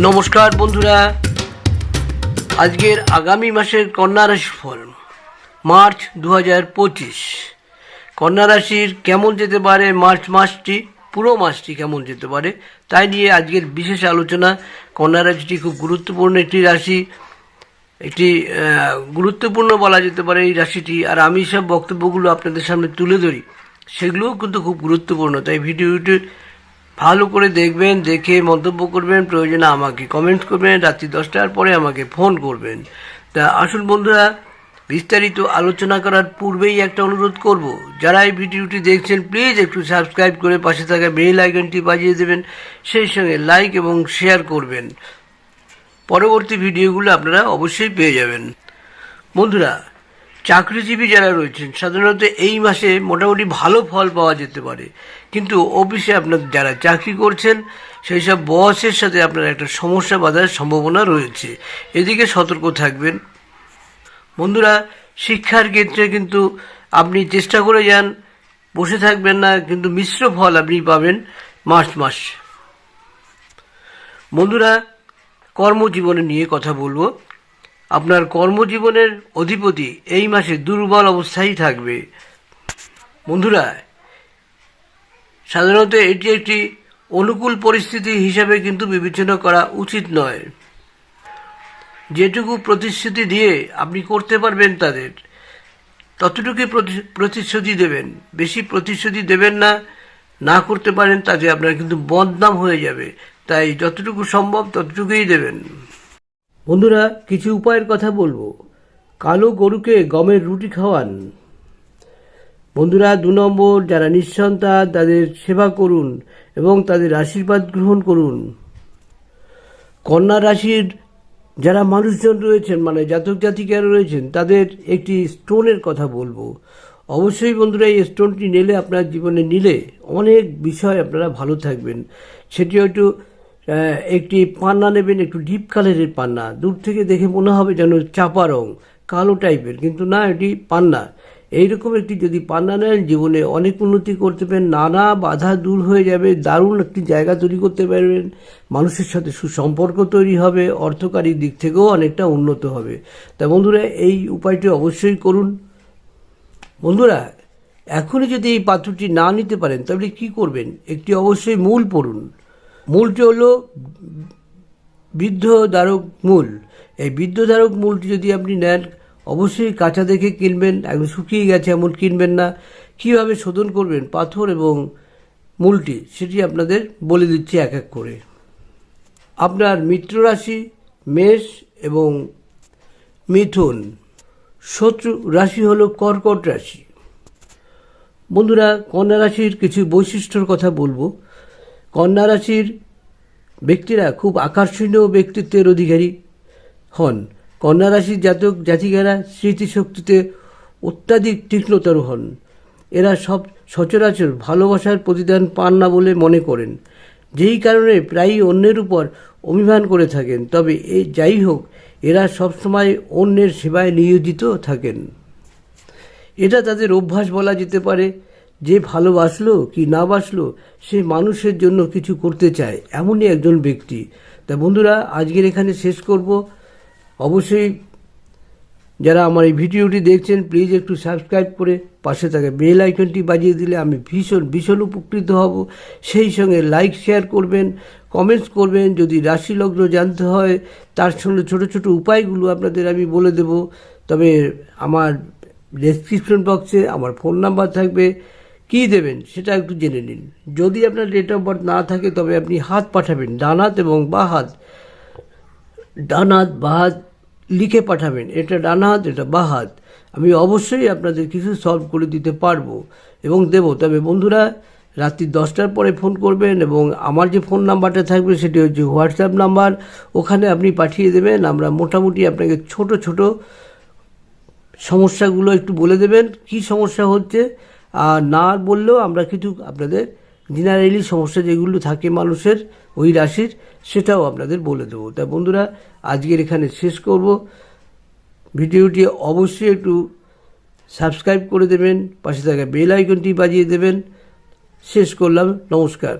নমস্কার বন্ধুরা। আজকের আগামী মাসের কন্যা রাশির ফল, মার্চ দু হাজার পঁচিশ। কন্যা রাশির কেমন যেতে পারে, মার্চ মাসটি, পুরো মাসটি কেমন যেতে পারে, তাই নিয়ে আজকের বিশেষ আলোচনা। কন্যা রাশিটি খুব গুরুত্বপূর্ণ একটি রাশি, একটি গুরুত্বপূর্ণ বলা যেতে পারে এই রাশিটি। আর আমি সব বক্তব্যগুলো আপনাদের সামনে তুলে ধরি, সেগুলোও কিন্তু খুব গুরুত্বপূর্ণ। তাই ভিডিওটি ভালো করে দেখবেন, দেখে মন্তব্য করবেন, প্রয়োজনে আমাকে কমেন্ট করবেন, রাত্রি দশটার পরে আমাকে ফোন করবেন। তা আসুন বন্ধুরা, বিস্তারিত আলোচনা করার পূর্বেই একটা অনুরোধ করব। যারা এই ভিডিওটি দেখছেন প্লিজ একটু সাবস্ক্রাইব করে পাশে থাকা বেল আইকনটি বাজিয়ে দেবেন, সেই সঙ্গে লাইক এবং শেয়ার করবেন। পরবর্তী ভিডিওগুলো আপনারা অবশ্যই পেয়ে যাবেন। বন্ধুরা চাকরিজীবী যারা রয়েছেন, সাধারণত এই মাসে মোটামুটি ভালো ফল পাওয়া যেতে পারে। কিন্তু অফিসে আপনার যারা চাকরি করছেন, সেই সব বসের সাথে আপনার একটা সমস্যা বাঁধার সম্ভাবনা রয়েছে। এদিকে সতর্ক থাকবেন। বন্ধুরা, শিক্ষার ক্ষেত্রে কিন্তু আপনি চেষ্টা করে যান, বসে থাকবেন না, কিন্তু মিশ্র ফল আপনি পাবেন মাস মাস। বন্ধুরা, কর্মজীবনে নিয়ে কথা বলব। আপনার কর্মজীবনের অধিপতি এই মাসে দুর্বল অবস্থায় থাকবে। বন্ধুরা, সাধারণত এটি একটি অনুকূল পরিস্থিতি হিসাবে কিন্তু বিবেচনা করা উচিত নয়। যেটুকু প্রতিশ্রুতি দিয়ে আপনি করতে পারবেন তাদের ততটুকুই প্রতি- প্রতিশ্রুতি দেবেন। বেশি প্রতিশ্রুতি দেবেন না না করতে পারেন তাতে আপনার কিন্তু বদনাম হয়ে যাবে। তাই যতটুকু সম্ভব ততটুকুই দেবেন। বন্ধুরা, কিছু উপায়ের কথা বলব। কালো গরুকে গমের রুটি খাওয়ান। বন্ধুরা, দু নম্বর, যারা নিঃসন্তান, তাদের সেবা করুন এবং তাদের আশীর্বাদ গ্রহণ করুন। কন্যা রাশির যারা মানুষজন রয়েছেন মানে জাতক জাতিকারা রয়েছেন, তাদের একটি স্টোনের কথা বলব। অবশ্যই বন্ধুরা, এই স্টোনটি নিলে আপনার জীবনে নিলে অনেক বিষয় আপনারা ভালো থাকবেন। সেটি হয়তো একটি পান্না নেবেন, একটু ডিপ কালারের পান্না। দূর থেকে দেখে মনে হবে যেন চাপা রং, কালো টাইপের কিন্তু না, এটি পান্না। এইরকম একটি যদি পান্না নেন, জীবনে অনেক উন্নতি করতে পারেন, নানা বাধা দূর হয়ে যাবে, দারুণ একটি জায়গা তৈরি করতে পারবেন। মানুষের সাথে সুসম্পর্ক তৈরি হবে, অর্থকারী দিক থেকেও অনেকটা উন্নত হবে। তা বন্ধুরা, এই উপায়টি অবশ্যই করুন। বন্ধুরা, এখনই যদি এই পাত্রটি না নিতে পারেন, তাহলে কি করবেন? একটি অবশ্যই মূল পড়ুন। মূলটি হলো বৃদ্ধ দ্বারক মূল। এই বৃদ্ধ দ্বারক মূলটি যদি আপনি নেন, অবশ্যই কাঁচা দেখে কিনবেন, একদম শুকিয়ে গেছে এমন কিনবেন না। কীভাবে শোধন করবেন পাথর এবং মূলটি, সেটি আপনাদের বলে দিচ্ছি এক এক করে। আপনার মিত্র রাশি, মেষ এবং মিথুন। শত্রু রাশি হলো কর্কট রাশি। বন্ধুরা, কন্যা রাশির কিছু বৈশিষ্ট্যর কথা বলব। কন্যা রাশির ব্যক্তিরা খুব আকর্ষণীয় ব্যক্তিত্বের অধিকারী হন। কন্যা রাশির জাতক জাতিকারা স্মৃতিশক্তিতে অত্যাধিক তীক্ষ্ণতর হন। এরা সব সচরাচর ভালোবাসার প্রতিদান পান না বলে মনে করেন। যেই কারণে প্রায়ই অন্যের উপর অভিমান করে থাকেন। তবে এই যাই হোক, এরা সবসময় অন্যের সেবায় নিয়োজিত থাকেন। এটা তাদের অভ্যাস বলা যেতে পারে। যে ভালোবাসলো কি না বাসলো, সে মানুষের জন্য কিছু করতে চায়, এমনই একজন ব্যক্তি। তা বন্ধুরা, আজকের এখানে শেষ করব। অবশ্যই যারা আমার এই ভিডিওটি দেখছেন প্লিজ একটু সাবস্ক্রাইব করে পাশে থাকা বেল আইকনটি বাজিয়ে দিলে আমি ভীষণ ভীষণ উপকৃত হব। সেই সঙ্গে লাইক শেয়ার করবেন কমেন্টস করবেন। যদি রাশি লগ্ন জানতে হয়, তার সঙ্গে ছোট ছোট উপায়গুলো আপনাদের আমি বলে দেব। তবে আমার ডেসক্রিপশন বক্সে আমার ফোন নাম্বার থাকবে। কি দেবেন সেটা একটু জেনে নিন। যদি আপনার ডেট অফ বার্থ না থাকে, তবে আপনি হাত পাঠাবেন, ডানাত এবং বা হাত ডান হাত বা হাত লিখে পাঠাবেন। এটা ডান হাত এটা বা হাত আমি অবশ্যই আপনাদের কিছু সলভ করে দিতে পারব এবং দেব। তবে বন্ধুরা, রাত্রি দশটার পরে ফোন করবেন এবং আমার যে ফোন নাম্বারটা থাকবে, সেটি হচ্ছে হোয়াটসঅ্যাপ নাম্বার ওখানে আপনি পাঠিয়ে দেবেন। আমরা মোটামুটি আপনাকে ছোট ছোট সমস্যাগুলো একটু বলে দেবেন। কি সমস্যা হচ্ছে? আর না বললেও আমরা কিছু আপনাদের জেনারেলি সমস্যা যেগুলো থাকে মানুষের, ওই রাশির, সেটাও আপনাদের বলে দেবো। তাই বন্ধুরা, আজকের এখানে শেষ করব। ভিডিওটি অবশ্যই একটু সাবস্ক্রাইব করে দেবেন, পাশে থাকা বেল আইকনটি বাজিয়ে দেবেন। শেষ করলাম, নমস্কার।